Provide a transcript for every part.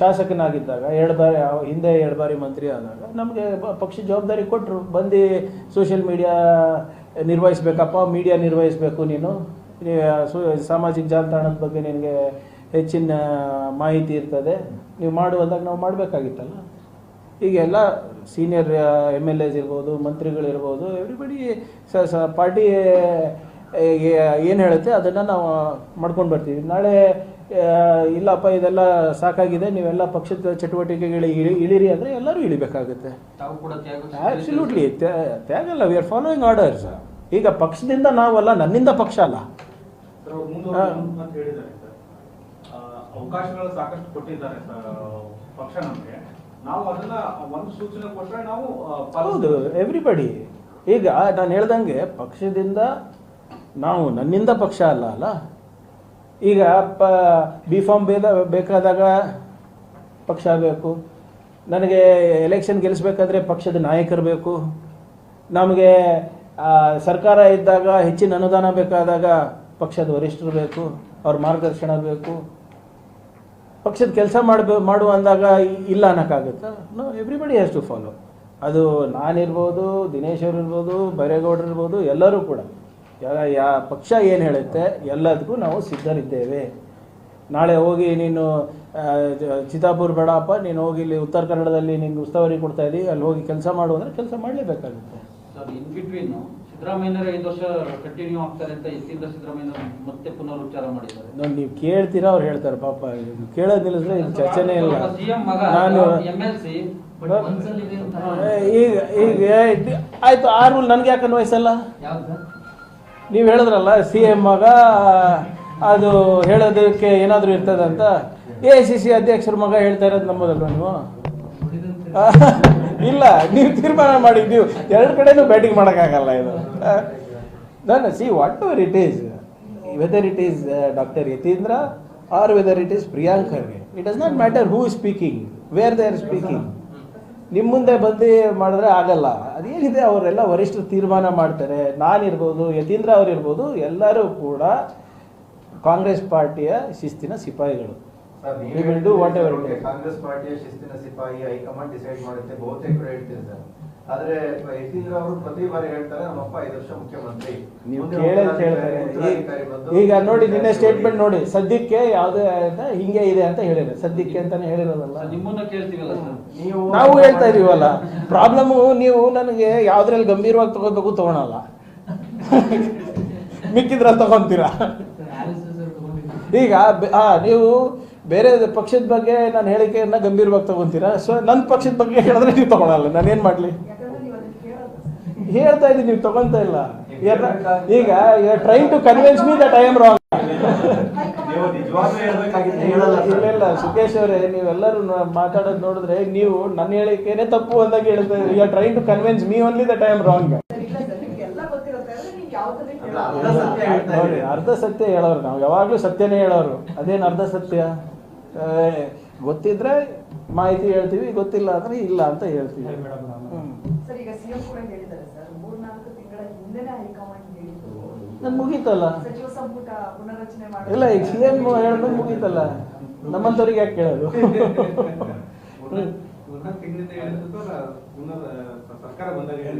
ಶಾಸಕನಾಗಿದ್ದಾಗ, ಎರಡು ಬಾರಿ, ಹಿಂದೆ ಎರಡು ಬಾರಿ ಮಂತ್ರಿ ಆದಾಗ ನಮಗೆ ಪಕ್ಷ ಜವಾಬ್ದಾರಿ ಕೊಟ್ಟರು ಬಂದು ಸೋಷಿಯಲ್ ಮೀಡಿಯಾ ನಿರ್ವಹಿಸ್ಬೇಕಪ್ಪ ಮೀಡಿಯಾ ನಿರ್ವಹಿಸಬೇಕು ನೀನು. ಸಾಮಾಜಿಕ ಜಾಲತಾಣದ ಬಗ್ಗೆ ನಿನಗೆ ಹೆಚ್ಚಿನ ಮಾಹಿತಿ ಇರ್ತದೆ. ನೀವು ಮಾಡುವಂದಾಗ ನಾವು ಮಾಡಬೇಕಾಗಿತ್ತಲ್ಲ. ಈಗೆಲ್ಲ ಸೀನಿಯರ್ ಎಂ ಎಲ್ ಎಸ್ ಇರ್ಬೋದು ಮಂತ್ರಿಗಳಿರ್ಬೋದು ಎವ್ರಿಬಡಿ ಸ ಪಾರ್ಟಿ ಏನು ಹೇಳುತ್ತೆ, ಅದನ್ನು ನಾವು ಮಾಡ್ಕೊಂಡು ಬರ್ತೀವಿ. ನಾಳೆ ಇಲ್ಲಪ್ಪ ಇದೆಲ್ಲ ಸಾಕಾಗಿದೆ ನೀವೆಲ್ಲ ಪಕ್ಷದ ಚಟುವಟಿಕೆಗಳಿಗೆ ಇಳಿ ಇಳಿರಿ ಅಂದರೆ ಎಲ್ಲರೂ ಇಳಿಬೇಕಾಗುತ್ತೆ. ತಾವು ಕೂಡ ತ್ಯಾಗ ಅಲ್ಲ ತ್ಯಾಗಲ್ಲ ವಿ ಆರ್ ಫಾಲೋಯಿಂಗ್ ಆರ್ಡರ್ಸ್ ಈಗ ಪಕ್ಷದಿಂದ ನಾವಲ್ಲ ನನ್ನಿಂದ ಪಕ್ಷ ಅಲ್ಲ. ಸರ್ ಅವ್ರು ಮುಂದುವರಿದು ಅಂತ ಹೇಳಿದ್ದಾರೆ ಸರ್. ಆ, ಅವಕಾಶಗಳು ಸಾಕಷ್ಟು ಕೊಟ್ಟಿದ್ದಾರೆ ಸರ್ ಪಕ್ಷ ನಮಗೆ. ನಾವು ಅದನ್ನ ಒಂದು ಸೂಚನೆ ಕೊಟ್ರೆ ನಾವು ಹೌದು. ಎವ್ರಿಬಡಿ ಈಗ ನಾನು ಹೇಳ್ದಂಗೆ ಪಕ್ಷದಿಂದ ನಾವು ನನ್ನಿಂದ ಪಕ್ಷ ಅಲ್ಲ ಅಲ್ಲ? ಈಗ ಪ, ಬಿ ಫಾರ್ಮ್ ಬೇದ, ಬೇಕಾದಾಗ ಪಕ್ಷ ಆಗಬೇಕು. ನನಗೆ ಎಲೆಕ್ಷನ್ ಗೆಲ್ಲಿಸ್ಬೇಕಾದ್ರೆ ಪಕ್ಷದ ನಾಯಕರು ಬೇಕು. ನಮಗೆ ಸರ್ಕಾರ ಇದ್ದಾಗ ಹೆಚ್ಚಿನ ಅನುದಾನ ಬೇಕಾದಾಗ ಪಕ್ಷದ ವರಿಷ್ಠರು ಬೇಕು, ಅವ್ರ ಮಾರ್ಗದರ್ಶನ ಬೇಕು. ಪಕ್ಷದ ಕೆಲಸ ಮಾಡಬೇ ಮಾಡು ಅಂದಾಗ ಇಲ್ಲ ಅನ್ನೋಕ್ಕಾಗುತ್ತೆ? No everybody has to follow ಅದು ನಾನಿರ್ಬೋದು, ದಿನೇಶ್ ಅವ್ರು ಇರ್ಬೋದು ಬೈರೇಗೌಡರು ಇರ್ಬೋದು ಎಲ್ಲರೂ ಕೂಡ. ಯಾ ಪಕ್ಷ ಏನು ಹೇಳುತ್ತೆ ಎಲ್ಲದಕ್ಕೂ ನಾವು ಸಿದ್ಧರಿದ್ದೇವೆ. ನಾಳೆ ಹೋಗಿ ನೀನು ಚಿತಾಪುರ್ ಬೇಡಪ್ಪ ನೀನು ಹೋಗಿ ಇಲ್ಲಿ ಉತ್ತರ ಕನ್ನಡದಲ್ಲಿ ನಿನ್ನ ಉಸ್ತುವಾರಿ ಕೊಡ್ತಾ ಇದ್ದೀವಿ ಅಲ್ಲಿ ಹೋಗಿ ಕೆಲಸ ಮಾಡು ಅಂದರೆ ಕೆಲಸ ಮಾಡಲೇಬೇಕಾಗುತ್ತೆ. ನೋಡಿ ನೀವು ಕೇಳ್ತೀರಾ ಅವ್ರು ಹೇಳ್ತಾರೆ ಪಾಪ ಕೇಳೋದ್ ನಿಲ್ಲಿಸಿದ್ರೆ ಇದು ಚರ್ಚೆನೇ ಇಲ್ಲ. ನಾನು ಈಗ ಈಗ ಆಯ್ತು ಆ ರೂಲ್ ನನಗೆ ಯಾಕೆ ಅನ್ವಯಿಸಲ್ಲ ನೀವು ಹೇಳಿದ್ರಲ್ಲ ಸಿ ಎಂ ಮಗ ಅದು ಹೇಳೋದಕ್ಕೆ ಏನಾದರೂ ಇರ್ತದಂತ ಎ ಸಿ ಸಿ ಅಧ್ಯಕ್ಷರ ಮಗ ಹೇಳ್ತಾ ಇರೋದು ನಂಬೋದಲ್ವ ನೀವು? ಇಲ್ಲ, ನೀವು ತೀರ್ಮಾನ ಮಾಡಿ ನೀವು ಎರಡು ಕಡೆನೂ ಬ್ಯಾಟಿಂಗ್ ಮಾಡೋಕ್ಕಾಗಲ್ಲ ಇದು. ನಾನು see whatever it is whether it is doctor Yathindra or whether it is Priyank it does not matter who speaking where they are speaking ನಿಮ್ಮ ಮುಂದೆ ಬಂದು ಮಾಡಿದ್ರೆ ಆಗಲ್ಲ. ಅದೇನಿದೆ ಅವರೆಲ್ಲ ವರಿಷ್ಠರು ತೀರ್ಮಾನ ಮಾಡ್ತಾರೆ. ನಾನಿರ್ಬೋದು ಯತೀಂದ್ರ ಅವರಿರ್ಬೋದು ಎಲ್ಲರೂ ಕೂಡ ಕಾಂಗ್ರೆಸ್ ಪಾರ್ಟಿಯ ಶಿಸ್ತಿನ ಸಿಪಾಯಿಗಳು. ಕಾಂಗ್ರೆಸ್ ಪಾರ್ಟಿಯ ಶಿಸ್ತಿನ ಸಿಪಾಯಿ ಹೈಕಮಾಂಡ್ ಡಿಸೈಡ್ ಮಾಡುತ್ತೆ. ಬಹುತೇಕ ಹೇಳ್ತೀನಿ ಸರ್. ಆದ್ರೆ ಯತೀಂದ್ರ ಅವರು ಪ್ರತಿ ಬಾರಿ ಹೇಳ್ತಾರೆ ನಮ್ಮಪ್ಪ ಐದು ವರ್ಷ ಮುಖ್ಯಮಂತ್ರಿ. ನೀವು ಕೇಳಂತ ಹೇಳ್ತಾರೆ. ಈಗ- ನೋಡಿ ನಿನ್ನೆ ಸ್ಟೇಟ್ಮೆಂಟ್ ನೋಡಿ ಸದ್ಯಕ್ಕೆ ಯಾವ್ದು ಅಂತ ಹಿಂಗೆ ಇದೆ ಅಂತ ಹೇಳಿದ್ರೆ ಸದ್ಯಕ್ಕೆ ಅಂತಾನೆ ಹೇಳಿರೋದಲ್ಲ. ನಿಮ್ಮನ್ನ ಕೇಳ್ತೀವಲ್ಲ ಸರ್? ನೀವು ನಾವು ಹೇಳ್ತಾ ಇದೀವಲ್ಲ. ಪ್ರಾಬ್ಲಮ್ ನೀವು ನನಗೆ ಯಾವ್ದ್ರಲ್ಲಿ ಗಂಭೀರವಾಗಿ ತಗೋಬೇಕು ತಗೊಳಲ್ಲ. ಮಿಕ್ಕಿದ್ರ ತಗೊಂತೀರಾ? ಈಗ ನೀವು ಬೇರೆ ಪಕ್ಷದ ಬಗ್ಗೆ ನಾನು ಹೇಳಿಕೆಯನ್ನ ಗಂಭೀರವಾಗಿ ತಗೊಂತೀರಾ? ಸೊ ನನ್ನ ಪಕ್ಷದ ಬಗ್ಗೆ ಹೇಳಿದ್ರೆ ನೀವು ತಗೊಳಲ್ಲ. ನಾನು ಏನ್ ಮಾಡ್ಲಿ ಯಾಕಂದ್ರೆ ನೀವು ಅದನ್ನ ಕೇಳೋದು ಹೇಳ್ತಾ ಇದ್ದೀನಿ ನೀವು ತಗೊಂತ ಇಲ್ಲ. ಈಗ trying to convince me that I am wrong ಇಲ್ಲ. ಇಲ್ಲ ಸುಖೇಶ್ ಅವರೇ ನೀವೆಲ್ಲರೂ ಮಾತಾಡೋದು ನೋಡಿದ್ರೆ ನೀವು ನನ್ನ ಹೇಳಿಕೆನೆ ತಪ್ಪು ಅಂದಾಗ ಹೇಳ್ತಾ you are trying to convince me only that I am wrong sir, ಇಲ್ಲ ಸರ್ ನಿಮ್ಗೆ ಎಲ್ಲ ಗೊತ್ತಿರುತ್ತೆ ನೀವು ಯಾವ್ದನ್ನೇ ಅಲ್ಲ, ಕೇಳೋದು ಅರ್ಧ ಸತ್ಯ ಹೇಳ್ತಾ ನೋಡಿ ಅರ್ಧ ಸತ್ಯ ಹೇಳೋರು ನಾವು. ಯಾವಾಗ್ಲೂ ಸತ್ಯನೇ ಹೇಳೋರು. ಅದೇನು ಅರ್ಧ ಸತ್ಯ? ಏ, ಗೊತ್ತಿದ್ರೆ ಮಾಹಿತಿ ಹೇಳ್ತೀವಿ ಗೊತ್ತಿಲ್ಲ ಅಂದ್ರೆ ಇಲ್ಲ ಅಂತ ಹೇಳ್ತೀವಿ ಹ್ಮ್. ಸರ್ ಈಗ ಸಿಎಂ ಕೂಡ ಹೇಳಿದ್ದಾರೆ ಸರ್ ಮೂರ್ನಾಲ್ಕು ತಿಂಗಳ ಹಿಂದೆನೆ ಹೈಕಮಾಂಡ್ ಹೇಳಿದ್ರು ನನ್ ಮುಗೀತಲ್ಲ? ಇಲ್ಲ, ಈಗ ಸಿ ಎಂ ಹೇಳಿದ್ರೆ ಮುಗೀತಲ್ಲ? ನಮ್ಮಂತವ್ರಿಗೆ ಯಾಕೆ ಕೇಳೋದು.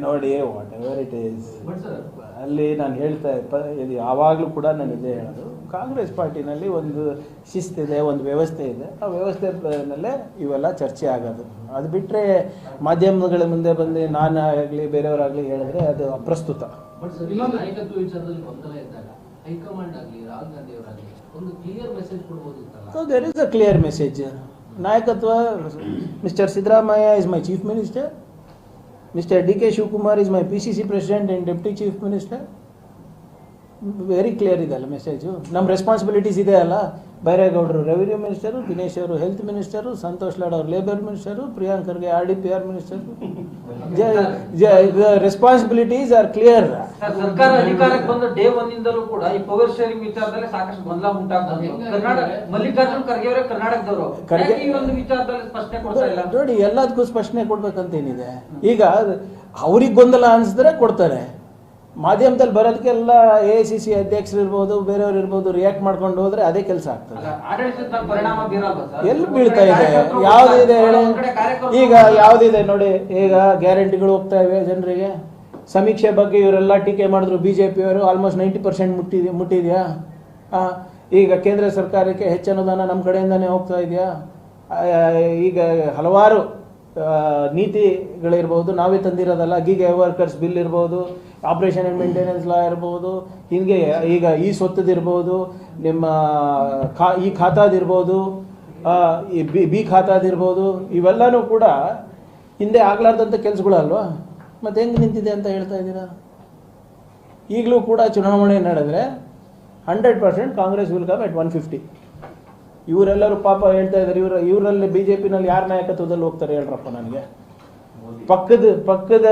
ನೋಡಿ ವಾಟ್ ಎವರ್ ಇಟ್ ಈಸ್ ಅಲ್ಲಿ ನಾನು ಹೇಳ್ತಾ ಇದು ಯಾವಾಗಲೂ ಕೂಡ ನಾನು ಇದೇ ಹೇಳೋದು. ಕಾಂಗ್ರೆಸ್ ಪಾರ್ಟಿನಲ್ಲಿ ಒಂದು ಶಿಸ್ತಿದೆ, ಒಂದು ವ್ಯವಸ್ಥೆ ಇದೆ. ಆ ವ್ಯವಸ್ಥೆ ನಲ್ಲೇ ಇವೆಲ್ಲ ಚರ್ಚೆ ಆಗೋದು. ಅದು ಬಿಟ್ಟರೆ ಮಾಧ್ಯಮಗಳ ಮುಂದೆ ಬಂದು ನಾನು ಆಗಲಿ ಬೇರೆಯವರಾಗಲಿ ಹೇಳಿದ್ರೆ ಅದು ಅಪ್ರಸ್ತುತ. ಬಟ್ ಸರ್ ಈ ನಾಯಕತ್ವ ವಿಚಾರದಲ್ಲಿ ಗೊಂದಲ ಇದ್ದಾಗ ಹೈಕಮಾಂಡ್ ಆಗಲಿ ರಾಹುಲ್ ಗಾಂಧಿ ಅವರಾಗಲಿ ಒಂದು clear message ಕೊಡ್ಬೋದಿತ್ತಲ್ಲ? So there is a clear message ನಾಯಕತ್ವ mister Siddaramaiah is my chief minister mister D K Shivakumar is my P C C president and deputy chief minister very clear ಇದೆ ಅಲ್ಲ message ನಮ್ಮ responsibilities ಇದೆ ಅಲ್ಲ. ಬೈರೇಗೌಡರು revenue minister Dinesh ಅವರು health minister Santosh Lad ಅವರು labour minister ಪ್ರಿಯಾಂಕರ್ಗೆ R D P R minister responsibilities are clear sir, ಸರ್ಕಾರ ಅಧಿಕಾರಕ್ಕೆ ಬಂದ ಡೇ ಒಂದಿಂದಲೂ ಇಂದಲೂ ಕೂಡ ಈ ಪವರ್ ಶೇರಿಂಗ್ ವಿಚಾರದಲ್ಲಿ ಸಾಕಷ್ಟು ಗೊಂದಲ ಉಂಟಾಗ್ತದೆ ಕರ್ನಾಟಕ ಮಲ್ಲಿಕಾರ್ಜುನ್ ಖರ್ಗೆ ಅವರೇ ಕರ್ನಾಟಕದವರು. ಖರ್ಗೆ- ಯಾಕೆ ಈ ಒಂದು ವಿಚಾರದಲ್ಲಿ ಸ್ಪಷ್ಟನೆ ಕೊಡ್ತಾ ಇಲ್ಲ? ನೋಡಿ ಎಲ್ಲದಕ್ಕೂ ಸ್ಪಷ್ಟನೆ ಕೊಡ್ಬೇಕಂತ ಏನಿದೆ ಈಗ ಅವ್ರಿಗೆ ಗೊಂದಲ ಅನಿಸಿದ್ರೆ ಕೊಡ್ತಾರೆ. ಮಾಧ್ಯಮದಲ್ಲಿ ಬರೋದಕ್ಕೆಲ್ಲ ಎ ಐ ಸಿ ಸಿ ಅಧ್ಯಕ್ಷರು ಇರ್ಬೋದು ಬೇರೆಯವ್ರು ಇರ್ಬೋದು ರಿಯಾಕ್ಟ್ ಮಾಡ್ಕೊಂಡು ಹೋದ್ರೆ ಅದೇ ಕೆಲಸ ಆಗ್ತದೆ. ಎಲ್ಲಿ ಬೀಳ್ತಾ ಇದೆ? ಯಾವ್ದಿದೆ ಹೇಳಿ? ಈಗ ಯಾವುದಿದೆ ನೋಡಿ ಈಗ ಗ್ಯಾರಂಟಿಗಳು ಹೋಗ್ತಾ ಇವೆ ಜನರಿಗೆ. ಸಮೀಕ್ಷೆ ಬಗ್ಗೆ ಇವರೆಲ್ಲ ಟೀಕೆ ಮಾಡಿದ್ರು ಬಿ ಜೆ ಪಿಯವರು ಆಲ್ಮೋಸ್ಟ್ ನೈಂಟಿ ಪರ್ಸೆಂಟ್ ಮುಟ್ಟಿದ್ಯಾ? ಮುಟ್ಟಿದೆಯಾ ಈಗ ಕೇಂದ್ರ ಸರ್ಕಾರಕ್ಕೆ ಹೆಚ್ಚು ಅನುದಾನ ನಮ್ಮ ಕಡೆಯಿಂದನೇ ಹೋಗ್ತಾ ಇದೆಯಾ? ಈಗ ಹಲವಾರು ನೀತಿಗಳಿರ್ಬೋದು, ನಾವೇ ತಂದಿರೋದಲ್ಲ ಗಿಗ್ ವರ್ಕರ್ಸ್ ಬಿಲ್ ಇರ್ಬೋದು ಆಪರೇಷನ್ ಆ್ಯಂಡ್ ಮೇಂಟೆನೆನ್ಸ್ ಲಾ ಇರ್ಬೋದು, ಹಿಂಗೆ ಈಗ ಈ ಸ್ವತ್ತದಿರ್ಬೋದು, ನಿಮ್ಮ ಖಾ, ಈ ಖಾತಾದಿರ್ಬೋದು ಈ ಬಿ ಬಿ ಖಾತಾದಿರ್ಬೋದು, ಇವೆಲ್ಲನೂ ಕೂಡ ಹಿಂದೆ ಆಗ್ಲಾರ್ದಂಥ ಕೆಲಸಗಳಲ್ವಾ? ಮತ್ತೆ ಹೆಂಗೆ ನಿಂತಿದೆ ಅಂತ ಹೇಳ್ತಾ ಇದ್ದೀರಾ? ಈಗಲೂ ಕೂಡ ಚುನಾವಣೆ ನಡೆದರೆ hundred percent Congress will come at one fifty ಇವರೆಲ್ಲರೂ ಪಾಪ ಹೇಳ್ತಾ ಇದ್ದಾರೆ, ಇವರು ಇವರಲ್ಲಿ ಬಿ ಜೆ ಪಿನಲ್ಲಿ ಯಾರ ನಾಯಕತ್ವದಲ್ಲಿ ಹೋಗ್ತಾರೆ ಹೇಳ್ರಪ್ಪ ನನಗೆ? ಪಕ್ಕದ ಪಕ್ಕದ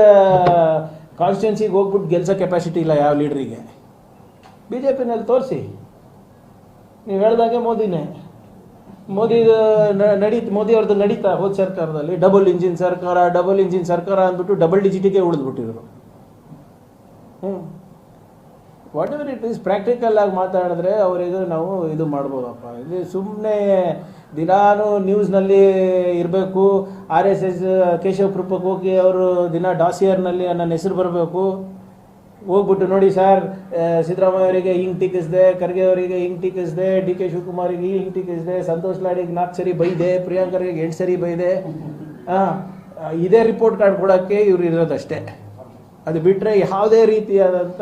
ಕಾನ್ಸ್ಟಿಟ್ಯೂನ್ಸಿಗೆ ಹೋಗ್ಬಿಟ್ಟು ಗೆಲ್ಸೋ ಕೆಪಾಸಿಟಿ ಇಲ್ಲ ಯಾವ ಲೀಡ್ರಿಗೆ ಬಿ ಜೆ ಪಿನಲ್ಲಿ ತೋರಿಸಿ. ನೀವು ಹೇಳ್ದಾಗೆ ಮೋದಿನೇ. ಮೋದಿ ನಡೀತ ಮೋದಿ ಅವ್ರದ್ದು ನಡೀತಾ ಹೋದ ಸರ್ಕಾರದಲ್ಲಿ. ಡಬಲ್ ಇಂಜಿನ್ ಸರ್ಕಾರ ಡಬಲ್ ಇಂಜಿನ್ ಸರ್ಕಾರ ಅಂದ್ಬಿಟ್ಟು ಡಬಲ್ ಡಿಜಿಟಿಗೆ ಉಳಿದ್ಬಿಟ್ಟಿದ್ರು. ಹ್ಞೂ whatever it is practical ಆಗಿ ಮಾತಾಡಿದ್ರೆ ಅವರಿಗೆ ನಾವು ಇದು ಮಾಡ್ಬೋದಪ್ಪ. ಇದು ಸುಮ್ಮನೆ ದಿನಾನು ನ್ಯೂಸ್ನಲ್ಲಿ ಇರಬೇಕು ಆರ್ ಎಸ್ ಎಸ್ ಕೇಶವ ಕೃಪಕ್ಕೆ ಹೋಗಿ ಅವರು ದಿನ ಡಾಸಿಯರ್ನಲ್ಲಿ ನನ್ನ ಹೆಸರು ಬರಬೇಕು. ಹೋಗ್ಬಿಟ್ಟು ನೋಡಿ ಸರ್ ಸಿದ್ದರಾಮಯ್ಯ ಅವರಿಗೆ ಹಿಂಗೆ ಟೀಕಿಸಿದೆ ಖರ್ಗೆ ಅವರಿಗೆ ಹಿಂಗೆ ಟೀಕಿಸಿದೆ ಡಿ ಕೆ ಶಿವಕುಮಾರಿಗೆ ಹಿಂಗೆ ಟೀಕಿಸಿದೆ ಸಂತೋಷ್ ಲಾಡಿಗೆ ನಾಲ್ಕು ಸರಿ ಬೈದೆ ಪ್ರಿಯಾಂಕರಿಗೆ ಎಂಟು ಸರಿ ಬೈದೆ. ಹಾಂ ಇದೇ ರಿಪೋರ್ಟ್ ಕಾರ್ಡ್ ಕೊಡೋಕ್ಕೆ ಇವ್ರು ಇರೋದಷ್ಟೇ. ಅದು ಬಿಟ್ಟರೆ ಯಾವುದೇ ರೀತಿಯಾದಂಥ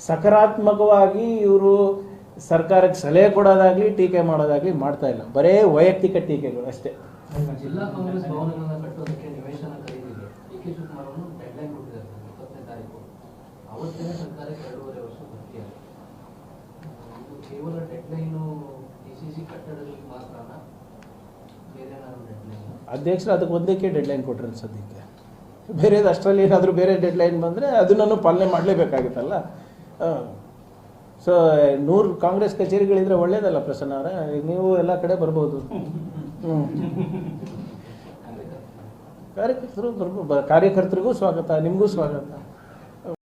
ಸಕಾರಾತ್ಮಕವಾಗಿ ಇವರು ಸರ್ಕಾರಕ್ಕೆ ಸಲಹೆ ಕೊಡೋದಾಗ್ಲಿ ಟೀಕೆ ಮಾಡೋದಾಗ್ಲಿ ಮಾಡ್ತಾ ಇಲ್ಲ. ಬರೇ ವೈಯಕ್ತಿಕ ಟೀಕೆಗಳು ಅಷ್ಟೇ. ಅಧ್ಯಕ್ಷರು ಅದಕ್ಕೆ ಒಂದಕ್ಕೆ ಡೆಡ್ಲೈನ್ ಕೊಟ್ಟರೆ ಸದ್ಯಕ್ಕೆ. ಬೇರೆದು ಅಷ್ಟರಲ್ಲಿ ಏನಾದರೂ ಬೇರೆ ಡೆಡ್ಲೈನ್ ಬಂದರೆ ಅದನ್ನು ಪಾಲನೆ ಮಾಡಲೇಬೇಕಾಗುತ್ತಲ್ಲ. ಸೊ ನೂರು ಕಾಂಗ್ರೆಸ್ ಕಚೇರಿಗಳಿದ್ರೆ ಒಳ್ಳೇದಲ್ಲ ಪ್ರಸನ್ನ ಅವರೇ? ನೀವು ಎಲ್ಲ ಕಡೆ ಬರ್ಬೋದು. ಹ್ಞೂ ಕಾರ್ಯಕರ್ತರು ಬರ್ಬೋದು ಕಾರ್ಯಕರ್ತರಿಗೂ ಸ್ವಾಗತ ನಿಮಗೂ ಸ್ವಾಗತ.